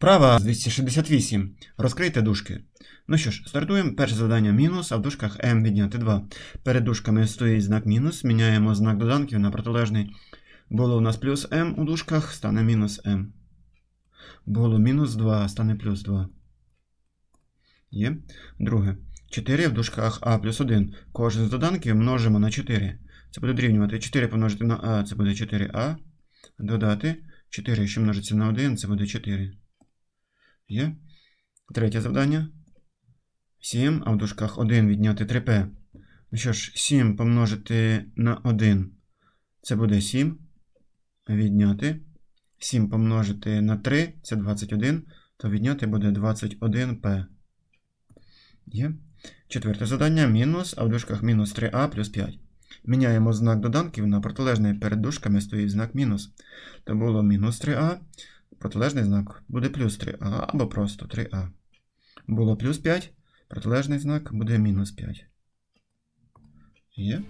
Вправа 268. Розкрийте дужки. Ну що ж, стартуємо. Перше завдання мінус, а в дужках m відняти 2. Перед дужками стоїть знак мінус. Міняємо знак доданків на протилежний. Було у нас плюс m у дужках, стане мінус m. Було мінус 2, стане плюс 2. Є. Друге. 4 в дужках а плюс 1. Кожен з доданків множимо на 4. Це буде дорівнювати 4 помножити на а, це буде 4а. Додати 4, що множиться на 1, це буде 4. Є. Третє завдання. 7, а в дужках 1 відняти 3p. Ну що ж, 7 помножити на 1. Це буде 7. Відняти. 7 помножити на 3, це 21, то відняти буде 21p. Є. Четверте завдання мінус, а в дужках мінус 3а плюс 5. Міняємо знак доданків на протилежний перед дужками стоїть знак мінус. То було мінус 3а, протилежний знак буде плюс 3а або просто 3а. Було плюс 5, протилежний знак буде мінус 5. Є.